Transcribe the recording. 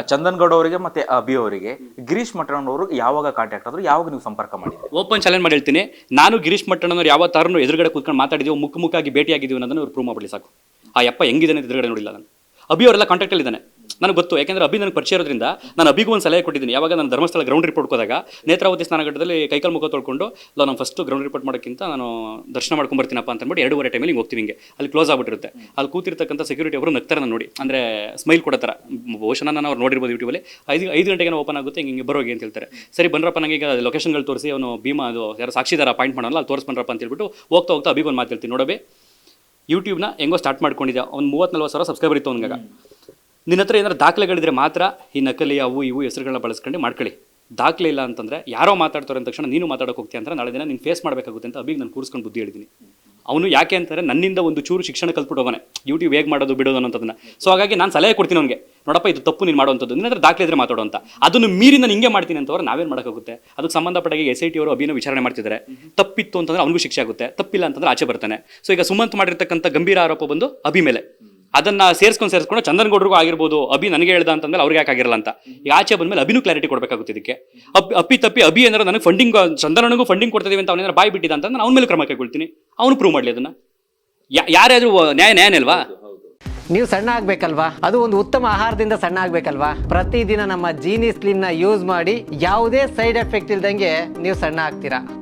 ಚಂದನ್ ಗೌಡ ಅವರಿಗೆ ಮತ್ತೆ ಅಭಿ ಅವರಿಗೆ. ಗಿರೀಶ್ ಮಟ್ಟಣ್ಣ ಯಾವಾಗ ಕಾಂಟ್ಯಾಕ್ಟ್ ಆದ್ರು, ಯಾವಾಗ ನೀವು ಸಂಪರ್ಕ ಮಾಡಿದ್ರಿ? ಓಪನ್ ಚಾಲೆಂಜ್ ಮಾಡಿ ಹೇಳ್ತೀನಿ ನಾನು ಗಿರೀಶ್ ಮಟ್ಟಣ್ಣವ್ರು ಯಾವ ತರನು ಎದುರುಗಡೆ ಕೂತ್ಕೊಂಡು ಮಾತಾಡಿದೀವಿ ಮುಖ ಮುಖಾಗಿ ಭೇಟಿಯಾಗಿದ್ದೀವಿ ಅನ್ನೋದನ್ನ ಅವ್ರು ಪ್ರೂವ್ ಮಾಡಲಿ ಸಾಕು. ಆ ಯಪ್ಪ ಹೆಂಗಿದ್ದಾನೆ ಎದುರುಗಡೆ ನೋಡಿಲ್ಲ ನಾನು. ಅಭಿ ಅವರೆಲ್ಲ ಕಾಂಟ್ಯಾಕ್ಟಲ್ಲಿ ಇದ್ದಾನೆ. ನನಗೆ ಗೊತ್ತು. ಯಾಕೆಂದ್ರೆ ಅಭಿ ನನಗೆ ಪರಿಚಯ ಇರೋದ್ರಿಂದ ನಾನು ಅಭಿಗೂ ಒಂದು ಸಲಹೆ ಕೊಟ್ಟಿದ್ದೀನಿ. ಯಾವಾಗ ನಾನು ಧರ್ಮಸ್ಥಳ ಗ್ರೌಂಡ್ ರಿಪೋರ್ಟ್ ಹೋದಾಗ ನೇತ್ರಾವತಿ ಸ್ನಾನಘಟ್ಟದಲ್ಲಿ ಕೈಕಾಲು ಮುಖ ತೊಳ್ಕೊಂಡು ಇಲ್ಲ ನಾನು ಫಸ್ಟ್ ಗ್ರೌಂಡ್ ರಿಪೋರ್ಟ್ ಮಾಡೋಕ್ಕಿಂತ ನಾನು ದರ್ಶನ ಮಾಡ್ಕೊಂಡು ಬರ್ತೀನಪ್ಪ ಅಂತ ಅಂದ್ಬಿಟ್ಟು ಎರಡೂವರೆ ಟೈಮಲ್ಲಿ ಹಿಂಗೆ ಹೋಗ್ತೀವಿ ಹಿಂಗೆ. ಅಲ್ಲಿ ಕ್ಲೋಸ್ ಆಗ್ಬಿಟ್ಟಿರುತ್ತೆ. ಅಲ್ಲಿ ಕೂತಿರ್ತಕ್ಕಂಥ ಸೆಕ್ಯೂರಿಟಿ ಅವರು ನಗ್ತಾರೆ ನಾನು ನೋಡಿ. ಅಂದರೆ ಸ್ಮೈಲ್ ಕೊಡೋ ಥರ. ಬಹುಶಃ ನಾನು ಅವ್ರು ನೋಡಿರ್ಬೋದು ಯೂಟ್ಯೂಬಲ್ಲಿ ಐದು ಐದು ಗಂಟೆಗೆ ಓಪನ್ ಆಗುತ್ತೆ, ಹಿಂಗೆ ಬರೋಗಿ ಅಂತ ಹೇಳ್ತಾರೆ. ಸರಿ, ಬನ್ರಪ್ಪ ನನಗೆ ಈಗ ಲೊಕೇಶನ್ಗಳು ತೋರಿಸಿ, ಅವನು ಭೀಮಾ, ಅದು ಯಾರು ಸಾಕ್ಷಿದಾರ ಪಾಯಿಂಟ್ ಮಾಡೋಲ್ಲ, ಅಲ್ಲಿ ತೋರಿಸ್ಬನ್ರಪ್ಪ ಅಂತ ಹೇಳ್ಬಿಟ್ಟು ಹೋಗ್ತಾ ಹೋಗ್ತಾ ಅಭಿಗೊಂದು ಮಾತಾಡ್ತೀನಿ ನೋಡಬೇ ಯೂಟ್ಯೂಬ್ನ ಹೆಂಗೋ ಸ್ಟಾರ್ಟ್ ಮಾಡ್ಕೊಂಡಿದ್ದೆ ಅವ್ನು ಮೂವತ್ತು ನಲ್ವತ್ತು ಸಾವಿರ ಸಬ್ಸ್ಕ್ರೈಬರ್ ಇತ್ತು ಅವ್ನಿಗಾಗ. ನಿನ್ನ ಹತ್ರ ಏನಾದ್ರು ದಾಖಲೆಗಳಿದ್ರೆ ಮಾತ್ರ ಈ ನಕಲಿ, ಅವು ಇವು ಹೆಸರುಗಳನ್ನ ಬಳಸ್ಕೊಂಡು ಮಾಡ್ಕೊಳ್ಳಿ. ದಾಖಲೆ ಇಲ್ಲ ಅಂತಂದ್ರೆ ಯಾರೋ ಮಾತಾಡ್ತಾರೆ ಅಂದ ತಕ್ಷಣ ನೀನು ಮಾತಾಡೋಕೆ ಹೋಗ್ತೀಯ ಅಂದ್ರೆ ನಾಳೆ ದಿನ ನೀನು ಫೇಸ್ ಮಾಡಬೇಕಾಗುತ್ತೆ ಅಂತ ಅಭಿಗೆ ನಾನು ಕೂರಿಸ್ಕೊಂಡು ಬುದ್ಧಿ ಹೇಳಿದ್ದೀನಿ ಅವನು ಯಾಕೆ ಅಂತಾರೆ ನನ್ನಿಂದ ಒಂದು ಚೂರು ಶಿಕ್ಷಣ ಕಲ್ತ್ಬಿಟ್ಟು ಹೋಗೋನೆ ಯೂಟ್ಯೂಬ್ ಹೇಗೆ ಮಾಡೋದು ಬಿಡೋದು ಅನ್ನೋದನ್ನ ಸೊ ಹಾಗಾಗಿ ನಾನು ಸಲಹೆ ಕೊಡ್ತೀನಿ ಅವನಿಗೆ. ನೋಡಪ್ಪ, ಇದು ತಪ್ಪು, ನೀನು ಮಾಡುವಂಥದ್ದು. ನಿನ್ನ ದಾಖಲೆ ಇದ್ರೆ ಮಾತಾಡೋ ಅಂತ. ಅದನ್ನು ಮೀರಿ ನಾನು ಹಿಂಗೆ ಮಾಡ್ತೀನಿ ಅಂತವ್ರು ನಾವೇನು ಮಾಡೋಕ್ಕಾಗುತ್ತೆ? ಅದಕ್ಕೆ ಸಂಬಂಧಪಟ್ಟಾಗಿ ಎಸ್ ಐ ಟಿ ಅವರು ಅಭಿನ ವಿಚಾರಣೆ ಮಾಡ್ತಿದ್ದಾರೆ. ತಪ್ಪಿತ್ತು ಅಂತಂದ್ರೆ ಅವನಿಗೂ ಶಿಕ್ಷೆ ಆಗುತ್ತೆ. ತಪ್ಪಿಲ್ಲ ಅಂತಂದ್ರೆ ಆಚೆ ಬರ್ತಾನೆ. ಸೊ ಈಗ ಸುಮಂತ್ ಮಾಡಿರ್ತಕ್ಕಂಥ ಗಂಭೀರ ಆರೋಪ ಬಂದು ಅಭಿ ಮೇಲೆ. ಅದನ್ನ ಸೇರಿಸ್ಕೊಂಡು ಸೇರಿಸ್ಕೊಂಡು ಚಂದನ್ ಗೌಡ್ರಿಗೂ ಆಗಿರ್ಬೋದು ಅಭಿ ನನಗೆ ಹೇಳ್ದ ಅಂತಂದ್ರೆ ಅವ್ರಿಗೆ ಯಾಕೆ ಆಗಿರಲ್ಲ ಅಂತ. ಈಗ ಆಚೆ ಬಂದ್ಮೇಲೆ ಅಭಿನೂ ಕ್ಲಾರಿಟಿ ಕೊಡಬೇಕಾಗುತ್ತೆ ಇದಕ್ಕೆ. ಅಪ್ಪಿ ತಪ್ಪಿ ಅಭಿ ಏನಾರು ನನಗೆ ಫಂಡಿಂಗ್ ಚಂದನನಿಗೂ ಫಂಡಿಂಗ್ ಕೊಡ್ತಿದೀವಿ ಅಂತ ಅವನೇನಾರ ಬಾಯ್ ಬಿಟ್ಟಿದ್ದ ಅಂತಂದ್ರೆ ಅವ್ನ ಅವನ ಮೇಲೆ ಕ್ರಮ ಕೈಗೊಳ್ತೀನಿ. ಅವನು ಪ್ರೂವ್ ಮಾಡಲಿ ಅದನ್ನ. ಯಾ- ಯಾರಾದ್ರೂ ನ್ಯಾಯ ನ್ಯಾಯನೇ ಅಲ್ವಾ ನೀವು ಸಣ್ಣ ಆಗ್ಬೇಕಲ್ವಾ? ಅದು ಒಂದು ಉತ್ತಮ ಆಹಾರದಿಂದ ಸಣ್ಣ ಆಗ್ಬೇಕಲ್ವಾ? ಪ್ರತಿದಿನ ನಮ್ಮ ಜೀನಿ ಸ್ಲಿಮ್ನ ಯೂಸ್ ಮಾಡಿ ಯಾವುದೇ ಸೈಡ್ ಎಫೆಕ್ಟ್ ಇಲ್ದಂಗೆ ನೀವು ಸಣ್ಣ ಆಗ್ತೀರಾ?